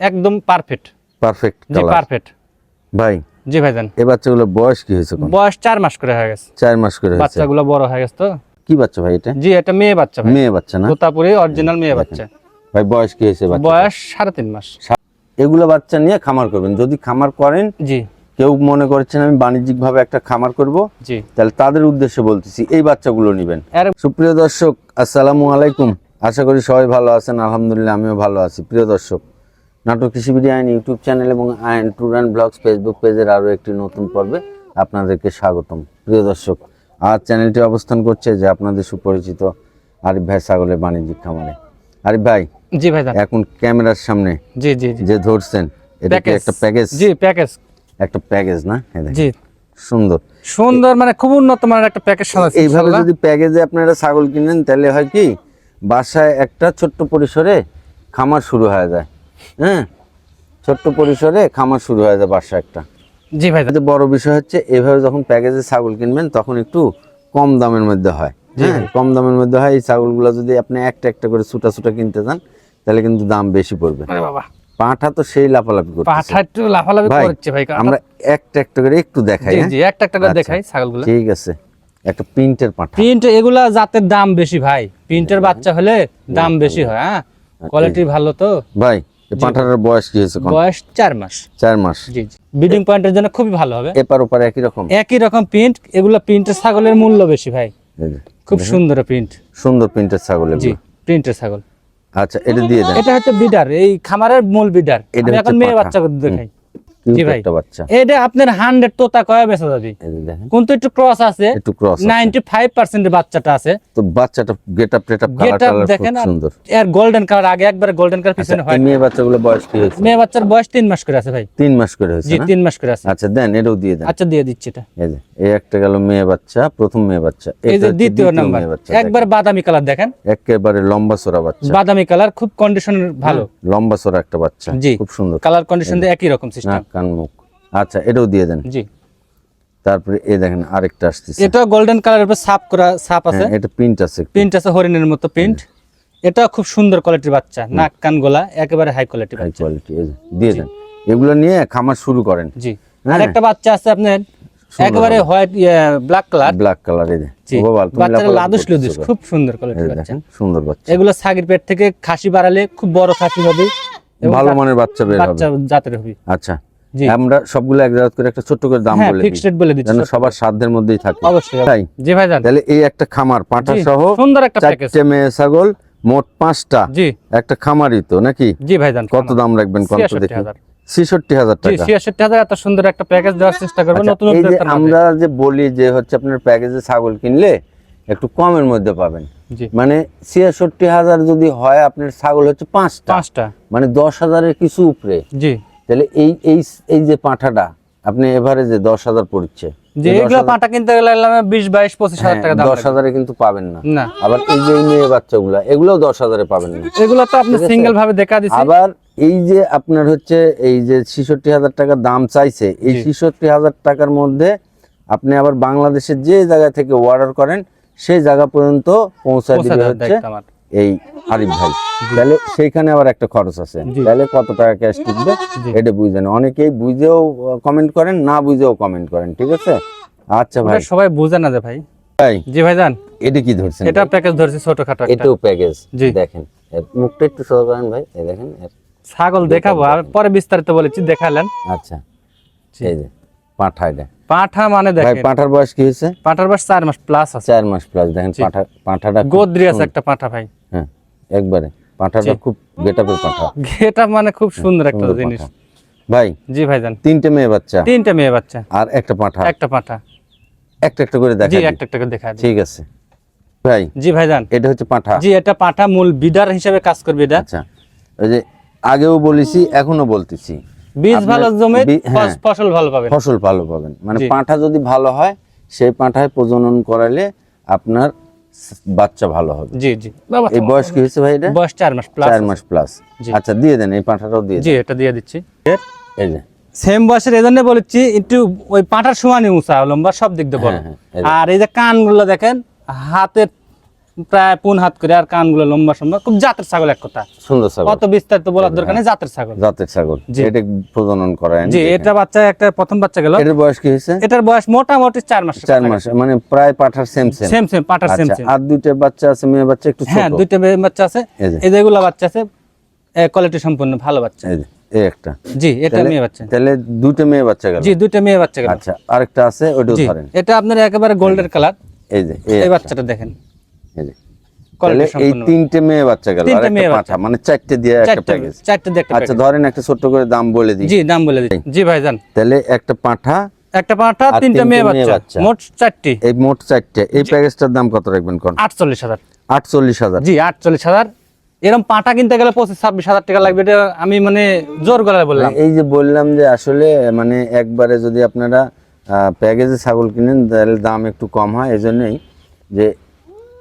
একদম perfect perfect জি perfect ভাই জি ভাইজান। এই বাচ্চাগুলোর বয়স কি হয়েছে কোন? বয়স চার মাস করে হয়ে গেছে। চার মাস করে বাচ্চাগুলো বড় হয়ে গেছে তো। কি বাচ্চা ভাই এটা? জি এটা মেয়ে বাচ্চা ভাই। মেয়ে বাচ্চা না? তোতাপুরি অরিজিনাল মেয়ে বাচ্চা। ভাই বয়স কি হয়েছে বাচ্চা বয়স সাড়ে তিন মাস। এগুলো বাচ্চা নিয়ে খামার করবেন। যদি খামার করেন জি। কেউ মনে করছেন আমি বাণিজ্যিক ভাবে একটা খামার করব জি। তাহলে তাদের উদ্দেশ্যে বলতেছি এই বাচ্চাগুলো নেবেন। সুপ্রিয় দর্শক আসসালামু আলাইকুম। আশা করি সবাই ভালো আছেন। আলহামদুলিল্লাহ আমিও ভালো আছি। প্রিয় দর্শক নাটক কৃষিবিডি আইন ইউটিউব চ্যানেল এবং আইন ট্যুর অ্যান্ড ব্লগস ফেসবুক পেজের আরও একটি নতুন পর্বে আপনাদেরকে স্বাগতম। প্রিয় দর্শক আজ চ্যানেলটি অবস্থান করছে যে আপনাদের সুপরিচিত আরিফ ভাই ছাগলের বাণিজ্যিক খামারে। আরিফ ভাই জি ভাই এখন ক্যামেরার সামনে জি জি জি। যে ধরছেন এটা কি একটা প্যাকেজ জি প্যাকেজ একটা প্যাকেজ না? জি। সুন্দর। সুন্দর মানে খুব উন্নত মানের একটা প্যাকেজ সাজাচ্ছে এইভাবে যদি প্যাকেজে আপনারা ছাগল কিনেন তাহলে হয় কি বাসায় একটা ছোট্ট পরিসরে খামার শুরু হয়ে যায়। হ্যাঁ? ছোট্ট পরিসরে খামার শুরু হয়ে যায় বাসায় একটা। জি ভাই। বড় বিষয় হচ্ছে এইভাবে যখন প্যাকেজে ছাগল কিনবেন তখন একটু কম দামের মধ্যে হয়। হ্যাঁ? কম দামের মধ্যে হয় এই ছাগলগুলো যদি আপনি একটা একটা করে ছুটা ছুটা কিনতে যান তাহলে কিন্তু দাম বেশি পড়বে। বাবা। পাঁঠা তো সেই লাফালাফি করছে পাঠা একটু লাফালাফি ভাই, করছে ভাই আমরা একটা একটা করে একটু দেখাই জি হ্যাঁ? জি একটা একটা করে আচ্ছা, দেখাই ছাগলগুলো। ঠিক আছে। একটা প্রিন্টের পাঁঠা। প্রিন্ট এগুলা জাতের দাম বেশি ভাই। প্রিন্টের বাচ্চা হলে দাম বেশি হয়। হ্যাঁ কোয়ালিটি ভালো তো। ভাই পাঁঠাটার বয়স কি হয়েছে বয়স চার মাস। চার মাস। জি জি। ব্রিডিং পয়েন্টের জন্য খুবই ভালো হবে। এপার ওপার একই রকম? একই রকম প্রিন্ট এগুলো প্রিন্টের ছাগলের মূল্য বেশি ভাই। খুব সুন্দর প্রিন্ট সুন্দর প্রিন্টের ছাগল জি প্রিন্টের ছাগল। আচ্ছা এটা দিয়ে দেন। এটা হচ্ছে বিডার এই খামারের মূল বিডার এখন মেয়ে। বাচ্চা দেখাই। এটা আপনার হান্ড্রেড তোতা কয়া বেচা যাবে? এই যে দেখেন। কিন্তু একটু ক্রস আছে। একটু ক্রস নাইনটি ফাইভ পার্সেন্টের বাচ্চাটা আছে। তো বাচ্চাটা গেট আপ টেট আপ কালার গেট কালার দেখেন সুন্দর। এর গোল্ডেন কালার আগে একবার গোল্ডেন কালার পিছনে আচ্ছা, হয়। মেয়ে বাচ্চাগুলো বয়স কি হয়েছে? মেয়ে বাচ্চার বয়স তিন মাস করে আছে ভাই। তিন মাস করে হয়েছে জি তিন মাস করে আছে। আচ্ছা দেন এটাও দিয়ে দেন। আচ্ছা দিয়ে দিচ্ছি এটা। এই যে এই একটা গেল মেয়ে বাচ্চা প্রথম মেয়ে বাচ্চা। এই যে দ্বিতীয় নাম্বার একবার বাদামি কালার দেখেন। দেখেন। একেবারে লম্বা সোরা বাচ্চা। বাদামি কালার খুব কন্ডিশন ভালো। লম্বা সোরা একটা বাচ্চা। জি। খুব সুন্দর। কালার কন্ডিশন একই রকম সিস্টেম নাক কান মুখ। আচ্ছা এটাও দিয়ে দেন। জি। তারপরে এই দেখেন আরেকটা আসতেছে। এটা গোল্ডেন কালারের উপর সাপ করা সাপ আছে। হ্যাঁ, এটা প্রিন্ট আছে প্রিন্ট আছে হরিণের মতো প্রিন্ট এটা খুব সুন্দর কোয়ালিটির বাচ্চা নাক কান গলা একেবারে হাই কোয়ালিটি হাই কোয়ালিটি দিয়ে দেন। এগুলো নিয়ে খামার শুরু করেন। জি। হ্যাঁ। আর একটা বাচ্চা আছে আপনার একেবারে white black colour black colour এই জি। বাচ্চারা লাদুস লুদুস খুব সুন্দর কোয়ালিটির বাচ্চা। সুন্দর বাচ্চা। এগুলো ছাগির পেট থেকে খাসি বাড়ালে খুব বড় খাসি হবে। ভালো মানের বাচ্চা বের হবে। বাচ্চা জাতের হবে। আচ্ছা। আমরা সবগুলো এক জায়গা করে একটা ছোট্ট করে দাম হ্যাঁ বলে ফিক্সড বলে দিচ্ছি যেন সবার সাধ্যের মধ্যেই থাকে। অবশ্যই তাই? জি ভাইজান। তাহলে এই একটা খামার পাঁঠা সহ সুন্দর একটা প্যাকেজ চারটে মেয়ে ছাগল মোট পাঁচটা। জি। একটা খামারই তো নাকি? জি ভাইজান কত দাম রাখবেন কত দেখি। ছেষট্টি হাজার জি টাকা। হাজার এত সুন্দর একটা প্যাকেজ দেওয়ার চেষ্টা করব আচ্ছা, নতুন। আমরা যে বলি যে হচ্ছে আপনার প্যাকেজে ছাগল কিনলে একটু কমের মধ্যে পাবেন। মানে ছিয়াষট্টি হাজার যদি হয় আপনার ছাগল হচ্ছে পাঁচটা। পাঁচটা। মানে দশ হাজারের কিছু উপরে। জি। তাহলে এই এই এই যে পাঁঠাটা আপনি এভারেজে দশ হাজার পড়ছে। যে এগুলো পাটা কিনতে গেলে বিশ বাইশ পঁচিশ হাজার টাকা দাম হ্যাঁ, দশ হাজারে কিন্তু পাবেন না। আবার এই যে মেয়ে বাচ্চাগুলা এগুলোও দশ হাজারে পাবেন না। এগুলো তো আপনি সিঙ্গেল ভাবে দেখা আবার এই যে আপনার হচ্ছে এই যে ছিষট্টি হাজার টাকা দাম চাইছে এই। ছিষট্টি হাজার টাকার মধ্যে আপনি আবার বাংলাদেশের যে জায়গা থেকে অর্ডার করেন সেই জায়গা পর্যন্ত পৌঁছায় পৌঁছে দিবে হচ্ছে এই আরিফ ভাই। তাহলে সেইখানে আবার একটা খরচ আছে। তাহলে কত টাকা ক্যাশ টিকবে। এটা বুঝেন অনেকেই বুঝেও কমেন্ট করেন না বুঝেও কমেন্ট করেন ঠিক আছে? আচ্ছা ভাই। সবাই বুঝে না যে ভাই। ভাই জি ভাইজান। এটা কি ধরছেন এটা প্যাকেজ ধরছি ছোটখাটো একটা। এটাও প্যাকেজ। দেখেন মুখটা একটু সরো করেন ভাই? এই দেখেন ছাগল দেখাবো আর পরে বিস্তারিত বলেছি দেখালেন। আচ্ছা এই যে পাঁঠা এটা। পাঠা মানে ভাই দেখেন। পাঁঠার বয়স কি হয়েছে? পাঠার বয়স চার মাস প্লাস আছে। চার মাস প্লাস দেখেন পাঁঠা পাঁঠাটা গোদ্রি আছে একটা পাঠা ভাই। একবারে। পাঁঠাটা খুব গেটাপের পাঁঠা। এটা মানে খুব সুন্দর একটা জিনিস। ভাই জি ভাইজান। তিনটে মেয়ে বাচ্চা। তিনটা মেয়ে বাচ্চা। আর একটা পাঁঠা। একটা পাঠা। একটা একটা করে দেখা জি একটা একটা করে দেখা ঠিক আছে। ভাই জি ভাইজান। এটা হচ্ছে পাঁঠা। জি এটা পাঠা মূল বিডার হিসেবে কাজ করবে এটা। আচ্ছা। ওই যে আগেও বলেছি এখনও বলতেছি। বীজ ভালো জমে হ্যাঁ। ফসল ভালো পাবেন। ফসল ভালো পাবেন। মানে। পাঁঠা যদি ভালো হয় সেই পাঁঠায় প্রজনন করালে আপনার বাচ্চা ভালো হবে। জি জি। এই বয়স কি হয়েছে ভাই এটা? বয়স চার মাস প্লাস চার মাস প্লাস আচ্ছা দিয়ে দেন এই পাঁঠাটাও দিয়ে জি এটা দিয়ে দিচ্ছি। এই যে। সেম বয়সের এজন্য জন্য বলেছি একটু ওই পাঁঠার সমানই উঁচা লম্বা সব দিক দিয়ে বড়। হ্যাঁ, হ্যাঁ, এই যে। আর এই যে কানগুলো দেখেন হাতের প্রায় পুন হাত করে আর কানগুলো লম্বা সম্বা খুব জাতের ছাগল এক কথা। সুন্দর ছাগল। অত বিস্তারিত বলার দরকার নেই জাতের ছাগল। জাতের ছাগল। জি। এটা প্রজনন করায় জি এটা বাচ্চা একটা প্রথম বাচ্চা গেল। এটার বয়স কি হয়েছে? এটার বয়স মোটামুটি চার মাস চার মাস মানে প্রায় পাঠার সেম সেম সেম সেম পাটার সেম আচ্ছা সেম আর দুইটা বাচ্চা আছে মেয়ে বাচ্চা একটু হ্যাঁ ছোট। দুইটা মেয়ে বাচ্চা আছে। এই যে। এই যেগুলো বাচ্চা আছে কোয়ালিটি সম্পূর্ণ ভালো বাচ্চা। এই একটা। জি এটা মেয়ে বাচ্চা। তাহলে দুইটা মেয়ে বাচ্চা গেল। জি দুইটা মেয়ে বাচ্চা গেল। আচ্ছা আরেকটা আছে ওইটাও জি ধরেন। এটা আপনার একেবারে গোল্ডের কালার এই যে এই বাচ্চাটা দেখেন। এই যে। তাহলে কোয়ালিটি এই সম্পূর্ণ তিনটে মেয়ে বাচ্চা গেল তিনটে মেয়ে পাঁঠা মানে চারটে দিয়ে একটা প্যাকেজ চারটে দেখতে আচ্ছা ধরেন একটা ছোট্ট করে দাম বলে দিই। জি দাম বলে দিই। জি ভাইজান। তাহলে একটা পাঁঠা একটা পাঁঠা তিনটা মেয়ে মেয়ে বাচ্চা। বাচ্চা। মোট চারটি। এই মোট চারটে। এই প্যাকেজটার দাম কত রাখবেন কোন? আটচল্লিশ হাজার। আটচল্লিশ হাজার। জি আটচল্লিশ হাজার। এরকম পাঁঠা কিনতে গেলে পঁচিশ ছাব্বিশ হাজার টাকা লাগবে এটা আমি মানে জোর গলায় বললাম। এই যে বললাম যে আসলে মানে একবারে যদি আপনারা প্যাকেজে ছাগল কিনেন তাহলে দাম একটু কম হয় এই জন্যই যে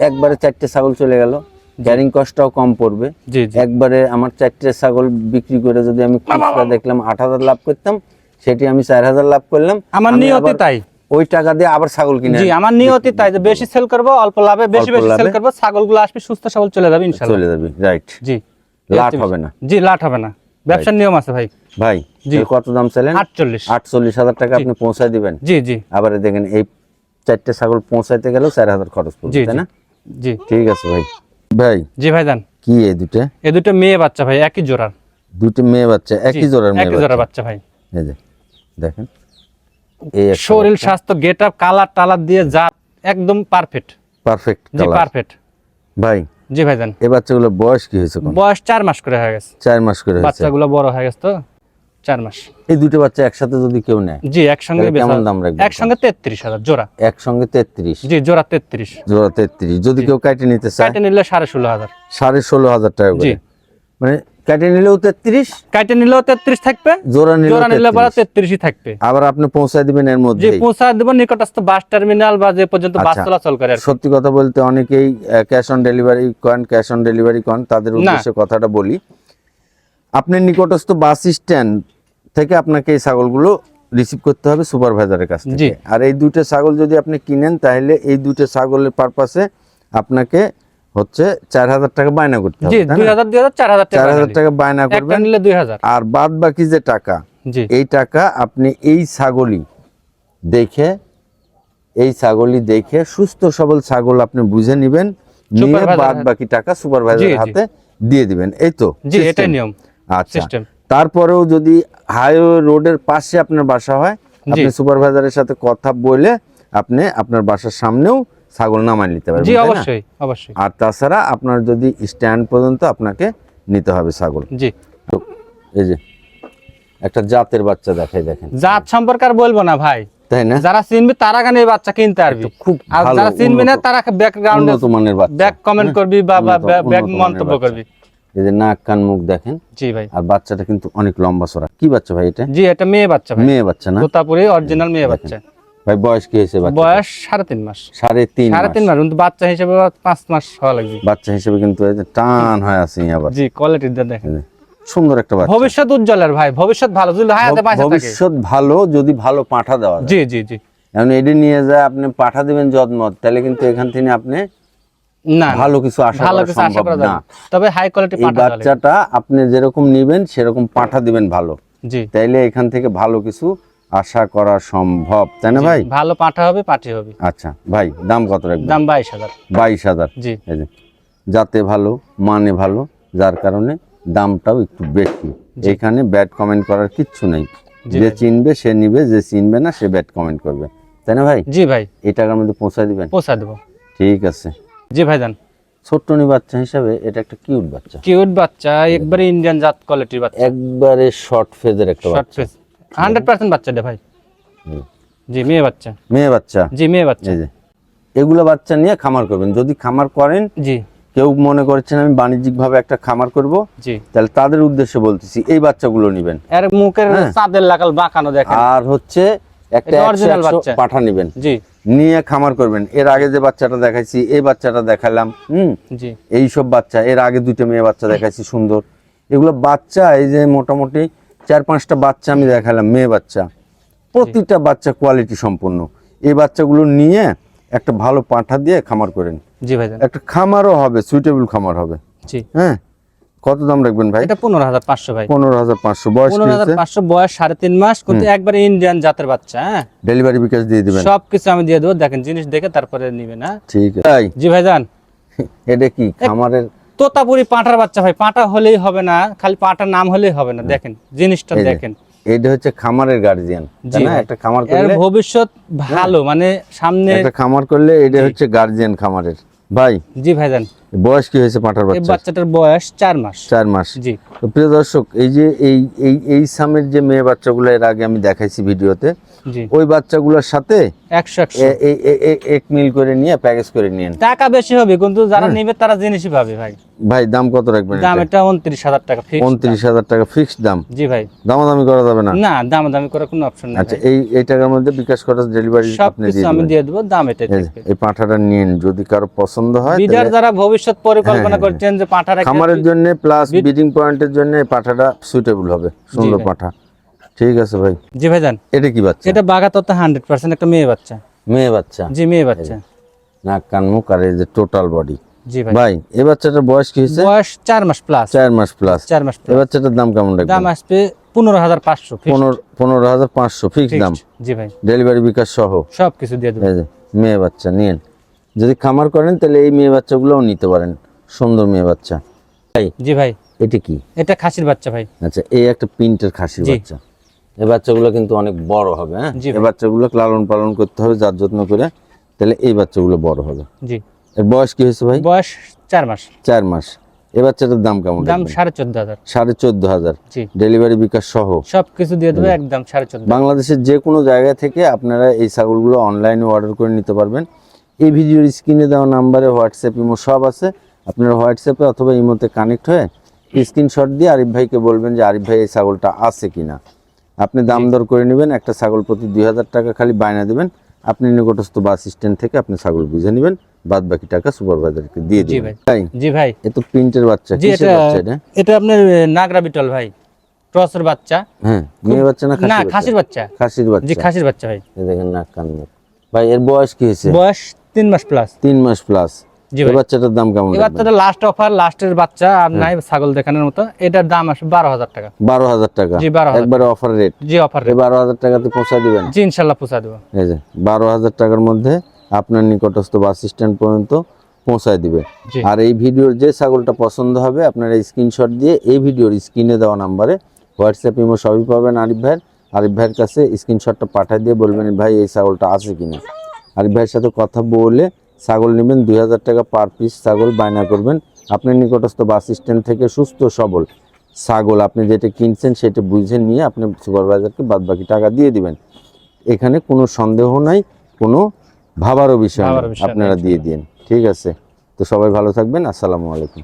একবারে চারটে ছাগল চলে গেল। ক্যারিং কস্টটাও কম পড়বে। জি জি। একবারে আমার চারটে ছাগল বিক্রি করে যদি আমি খুচরা দেখলাম আট হাজার লাভ করতাম সেটি আমি চার হাজার লাভ করলাম। আমার আমি নিয়তি তাই। ওই টাকা দিয়ে আবার ছাগল কিনে জি আমার নিয়তি তাই যে বেশি সেল করব অল্প লাভে বেশি বেশি সেল। করব ছাগলগুলো আসবে সুস্থ সবল চলে যাবে ইনশাল্লাহ চলে যাবে রাইট জি। লাট হবে না। জি লাট হবে না। ব্যবসার নিয়ম আছে ভাই। ভাই জি। কত দাম চাইলেন? আটচল্লিশ। আটচল্লিশ হাজার টাকা আপনি পৌঁছায় দিবেন। জি জি। আবার দেখেন এই চারটে ছাগল পৌঁছাইতে গেলেও চার হাজার খরচ পড়বে তাই না? জি। ঠিক আছে ভাই। ভাই জি ভাইজান। কি এই দুটো এ দুটো মেয়ে বাচ্চা ভাই একই জোড়ার। দুটো মেয়ে বাচ্চা একই জোড়ার মেয়ে একই জোড়ার বাচ্চা। ভাই। এই যে দেখেন। এই শরীর স্বাস্থ্য গেট আপ কালার টালার দিয়ে জাত একদম পারফেক্ট পারফেক্ট জি পারফেক্ট ভাই জি ভাইজান। এই বাচ্চাগুলোর বয়স কি হয়েছে বয়স চার মাস করে হয়ে গেছে। চার মাস করে হয়েছে। বাচ্চাগুলো বড় হয়ে গেছে তো? চার মাস। এই দুটো বাচ্চা একসাথে যদি কেউ নেয় জি একসঙ্গে কেমন দাম রাখবেন? একসঙ্গে তেত্রিশ হাজার জোড়া। একসঙ্গে তেত্রিশ। জি জোড়া তেত্রিশ। জোড়া তেত্রিশ। যদি কেউ কাটে নিতে চায়? কাটে নিলে সাড়ে ষোলো হাজার। সাড়ে ষোলো হাজার টাকা করে। মানে কাটে নিলেও তেত্রিশ? কাটে নিলেও তেত্রিশ থাকবে জোড়া নিলেও জোড়া নিলে পরে তেত্রিশই থাকবে। আবার আপনি পৌঁছায় দিবেন এর মধ্যে পৌঁছা দেবো নিকটস্থ বাস টার্মিনাল বা যে পর্যন্ত বাস আচ্ছা। চলাচল করে সত্যি কথা বলতে অনেকেই ক্যাশ অন ডেলিভারি করেন ক্যাশ অন ডেলিভারি করেন তাদের উদ্দেশ্যে কথাটা বলি। আপনার নিকটস্থ বাস স্ট্যান্ড থেকে আপনাকে এই ছাগলগুলো রিসিভ করতে হবে সুপারভাইজারের কাছ থেকে। আর এই দুটো ছাগল যদি আপনি কিনেন তাহলে এই দুটো ছাগলের পারপাসে আপনাকে হচ্ছে চার হাজার টাকা বায়না করতে হবে চার হাজার টাকা বায়না করবেন। আর বাদ বাকি যে টাকা এই টাকা আপনি এই ছাগলই দেখে এই ছাগলই দেখে সুস্থ সবল ছাগল আপনি বুঝে নেবেন নিয়ে বাদ বাকি টাকা সুপারভাইজার জি, জি। হাতে দিয়ে দিবেন। এই তো জি? এটাই নিয়ম আচ্ছা। তারপরেও যদি হাইওয়ে রোডের পাশে আপনার বাসা হয় আপনি সুপারভাইজারের সাথে কথা বলে আপনি আপনার বাসার সামনেও ছাগল নামায় নিতে পারবেন জি অবশ্যই অবশ্যই। আর তাছাড়া আপনার যদি স্ট্যান্ড পর্যন্ত আপনাকে নিতে হবে ছাগল। জি। তো এই যে একটা জাতের বাচ্চা দেখাই দেখেন। জাত সম্পর্কে আর বলব না ভাই। তাই না? যারা চিনবে তারা কেন এই বাচ্চা কিনতে পারবি খুব আর যারা চিনবে না তারা ব্যাকগ্রাউন্ডে বাচ্চা। Back comment? করবি বা ব্যাক মন্তব্য করবি। এই যে নাক কান মুখ দেখেন জি ভাই। আর বাচ্চাটা কিন্তু অনেক লম্বা কি বাচ্চা ভাই এটা? জি এটা মেয়ে বাচ্চা ভাই। মেয়ে বাচ্চা না? তোতাপুরি অরিজিনাল মেয়ে বাচ্চা। ভাই বয়স কি হয়েছে বয়স সাড়ে তিন মাস। সাড়ে তিন সাড়ে তিন মাস। কিন্তু বাচ্চা হিসেবে পাঁচ মাস হওয়া লাগবে। বাচ্চা হিসেবে কিন্তু টান হয়ে আছে আবার। জি দেখেন। সুন্দর একটা বাচ্চা। ভবিষ্যৎ উজ্জ্বলের ভাই ভবিষ্যৎ ভালো। যদি হায়াতে ভব- বাঁচা থাকে। ভবিষ্যৎ ভালো যদি ভালো পাঠা দেওয়া যায়। জি জি জি। এখন এটি নিয়ে যায় আপনি পাঠা দিবেন যদমত তাহলে কিন্তু এখান থেকে আপনি না ভালো কিছু আশা ভালো করা কিছু আশা সম্ভব করা না। তবে হাই কোয়ালিটি পাঠা বাচ্চাটা আপনি যেরকম নিবেন সেরকম পাঠা দিবেন ভালো। জি। তাইলে এখান থেকে ভালো কিছু আশা করা সম্ভব। তাই না ভাই? ভালো পাঠা হবে পাঠি হবে। আচ্ছা ভাই দাম কত রাখবেন? দাম বাইশ হাজার। বাইশ হাজার। জি। যাতে ভালো মানে ভালো যার কারণে দামটাও একটু বেশি। এখানে ব্যাড কমেন্ট করার কিচ্ছু নেই। যে চিনবে সে নিবে যে চিনবে না সে ব্যাড কমেন্ট করবে। তাই না ভাই? জি ভাই। এই টাকার মধ্যে পৌঁছায় দিবেন? পোষা দেবো। ঠিক আছে। জি ভাইজান ছোট্ট নি বাচ্চা হিসাবে এটা একটা কিউট বাচ্চা। কিউট বাচ্চা একবারে ইন্ডিয়ান জাত কোয়ালিটির বাচ্চা। একবারে শর্ট ফেজের একটা শর্ট হান্ড্রেড পার্সেন্ট বাচ্চা দে ভাই। জি। মেয়ে বাচ্চা। মেয়ে বাচ্চা। জি মেয়ে বাচ্চা। যে এগুলো বাচ্চা নিয়ে খামার করবেন। যদি খামার করেন জি। কেউ মনে করছেন আমি বাণিজ্যিক ভাবে একটা খামার করব জি। তাহলে তাদের উদ্দেশ্যে বলতেছি এই বাচ্চাগুলো নিবেন। এর মুখের হ্যাঁ। চাঁদের লাগাল বাঁকানো দেখেন। আর হচ্ছে একটা একশো বাচ্চা। পাঠা নিবেন। জি। নিয়ে খামার করবেন। এর আগে যে বাচ্চাটা দেখাইছি এই বাচ্চাটা দেখালাম হুম? জি। এই সব বাচ্চা এর আগে দুটো মেয়ে বাচ্চা দেখাইছি সুন্দর। এগুলো বাচ্চা এই যে মোটামুটি চার পাঁচটা বাচ্চা আমি দেখালাম মেয়ে বাচ্চা। প্রতিটা বাচ্চা কোয়ালিটি সম্পন্ন এই বাচ্চাগুলো নিয়ে একটা ভালো পাঁঠা দিয়ে খামার করেন। জি ভাইজান। একটা খামারও হবে সুইটেবল খামার হবে। জি। হ্যাঁ? কত দাম রাখবেন ভাই? এটা পনেরো হাজার পাঁচশো ভাই। পনেরো হাজার পাঁচশো বয়স পনেরো হাজার পাঁচশো বয়স সাড়ে তিন মাস। কিন্তু একবারে ইন্ডিয়ান জাতের বাচ্চা হ্যাঁ? ডেলিভারি বিকাশ দিয়ে দিবেন। সব কিছু আমি দিয়ে দেবো। দেখেন জিনিস দেখে তারপরে নিবে না ঠিক আছে। জি ভাইজান। এটা কি? খামারের তোতাপুরি পাঁঠার বাচ্চা ভাই। পাঁঠা হলেই হবে না খালি পাঁঠার নাম হলেই হবে না। দেখেন জিনিসটা দেখেন। এটা হচ্ছে খামারের গার্জিয়ান জি না? একটা খামার করলে ভবিষ্যৎ ভালো মানে সামনে একটা খামার করলে এটা হচ্ছে গার্জিয়ান খামারের। ভাই। জি ভাইজান। বয়স কি হয়েছে পাঁঠার বাচ্চা বাচ্চাটার বয়স চার মাস। চার মাস। জি। তো প্রিয় দর্শক এই যে এই এই এই সামের যে মেয়ে বাচ্চাগুলো এর আগে আমি দেখাইছি ভিডিওতে ওই বাচ্চাগুলোর সাথে এক মিল করে নিয়ে প্যাকেজ করে টাকা বেশি হবে কিন্তু যারা নিবে তারা জিনিসই পাবে ভাই। ভাই দাম কত রাখবেন দাম এটা উনত্রিশ হাজার টাকা ফিক্স উনত্রিশ হাজার টাকা ফিক্সড দাম? জি ভাই। দামাদামি করা যাবে না? না দাম দামি করার কোনো অপশন নেই আচ্ছা এই এই টাকার মধ্যে বিকাশ ডেলিভারি আপনি দিয়ে আমি দিয়ে দেবো দাম এটাই এই পাঁঠাটা নিন যদি কারও পছন্দ হয় বিডার যারা ভবিষ্যৎ পরিকল্পনা হ্যাঁ, করছেন যে পাঁঠার খামারের জন্য প্লাস বিডিং পয়েন্টের জন্য পাঁঠাটা সুইটেবল হবে সুন্দর। পাঁঠা। ঠিক আছে ভাই। জি ভাই জান এটা কি বাচ্চা? এটা হান্ড্রেড পার্সেন্ট একটা মেয়ে বাচ্চা। মেয়ে বাচ্চা? জি মেয়ে বাচ্চা। নাক কান মুখ আর এই যে টোটাল বডি জি ভাই। ভাই এই বাচ্চাটার বয়স কি হয়েছে? বয়স চার মাস প্লাস চার মাস প্লাস চার মাস এই বাচ্চাটার দাম কেমন দাম রাখবেন আসবে পনেরো হাজার পাঁচশো পনেরো পনেরো হাজার পাঁচশো ফিক্স দাম? জি ভাই। ডেলিভারি বিকাশ সহ? সব কিছু দিয়ে দেবো। মেয়ে বাচ্চা নিন যদি খামার করেন তাহলে এই মেয়ে বাচ্চাগুলোও নিতে পারেন। সুন্দর মেয়ে বাচ্চা। ভাই জি ভাই। এটা কি? এটা খাসির বাচ্চা ভাই। আচ্ছা এই একটা প্রিন্টের খাসির বাচ্চা। এই বাচ্চাগুলো কিন্তু অনেক বড় হবে হ্যাঁ? এই বাচ্চাগুলো লালন পালন করতে হবে যার যত্ন করে তাহলে এই বাচ্চাগুলো বড় হবে। জি। এর বয়স কি হয়েছে ভাই? বয়স চার মাস। চার মাস। এই বাচ্চাটার দাম কেমন দাম? সাড়ে চোদ্দ হাজার। সাড়ে চোদ্দ হাজার। জি। ডেলিভারি বিকাশ সহ? সব কিছু দিয়ে দেবো একদম সাড়ে চোদ্দ। বাংলাদেশের যে কোনো জায়গা থেকে আপনারা এই ছাগলগুলো অনলাইনে অর্ডার করে নিতে পারবেন। এই ভিডিওর স্ক্রিনে দেওয়া নাম্বারে হোয়াটসঅ্যাপ ইমো সব আছে। আপনারা হোয়াটসঅ্যাপে অথবা ইমোতে কানেক্ট হয়ে স্ক্রিনশট দিয়ে আরিফ ভাইকে বলবেন যে আরিফ ভাই এই ছাগলটা আছে কিনা? আপনি দাম দর করে নেবেন একটা ছাগল প্রতি দুই হাজার টাকা খালি বায়না দেবেন আপনি নিকটস্থ বাস স্ট্যান্ড থেকে আপনি ছাগল বুঝে নেবেন বাদ বাকি টাকা সুপারভাইজারকে দিয়ে দিবেন। তাই? জি ভাই। এ তো প্রিন্টের বাচ্চা কিসের এটা বাচ্চা এটা? এটা আপনার নাগরা বিটল ভাই ক্রসের বাচ্চা। হ্যাঁ মেয়ে বাচ্চা না না খাসির খাসির বাচ্চা? বাচ্চা। খাসির জি খাসির বাচ্চা ভাই। দেখেন নাক কান ভাই এর বয়স কি হয়েছে? বয়স তিন মাস প্লাস তিন মাস প্লাস এই বাচ্চাটার দাম কেমন এই বাচ্চাটা লাস্ট অফার লাস্টের বাচ্চা আর নাই ছাগল দেখানোর মতো। এটার দাম আসবে বারো হাজার টাকা। বারো হাজার টাকা? জি বারো একবারে অফার রেট জি অফার বারো হাজার টাকাতে পৌঁছা দিবেন? জি ইনশাল্লাহ পোষা দেবো। এই যে বারো হাজার টাকার মধ্যে আপনার নিকটস্থ বাস স্ট্যান্ড পর্যন্ত পৌঁছায় দিবে। আর এই ভিডিওর যে ছাগলটা পছন্দ হবে আপনারা স্ক্রিনশট দিয়ে এই ভিডিওর স্ক্রিনে দেওয়া নাম্বারে হোয়াটসঅ্যাপ ইমো সবই পাবেন আরিফ ভাইয়ের। আরিফ ভাইয়ের কাছে স্ক্রিনশটটা পাঠিয়ে দিয়ে বলবেন ভাই এই ছাগলটা আছে কিনা? আরিফ ভাইয়ের সাথে কথা বলে ছাগল নেবেন দুই হাজার টাকা পার পিস ছাগল বায়না করবেন। আপনি নিকটস্থ বাস স্ট্যান্ড থেকে সুস্থ সবল ছাগল আপনি যেটা কিনছেন সেটা বুঝে নিয়ে আপনি সুপারভাইজারকে বাদ বাকি টাকা দিয়ে দিবেন। এখানে কোনো সন্দেহ নাই কোনো ভাবারও বিষয় আপনারা দিয়ে দিন ঠিক আছে? তো সবাই ভালো থাকবেন আসসালামু আলাইকুম।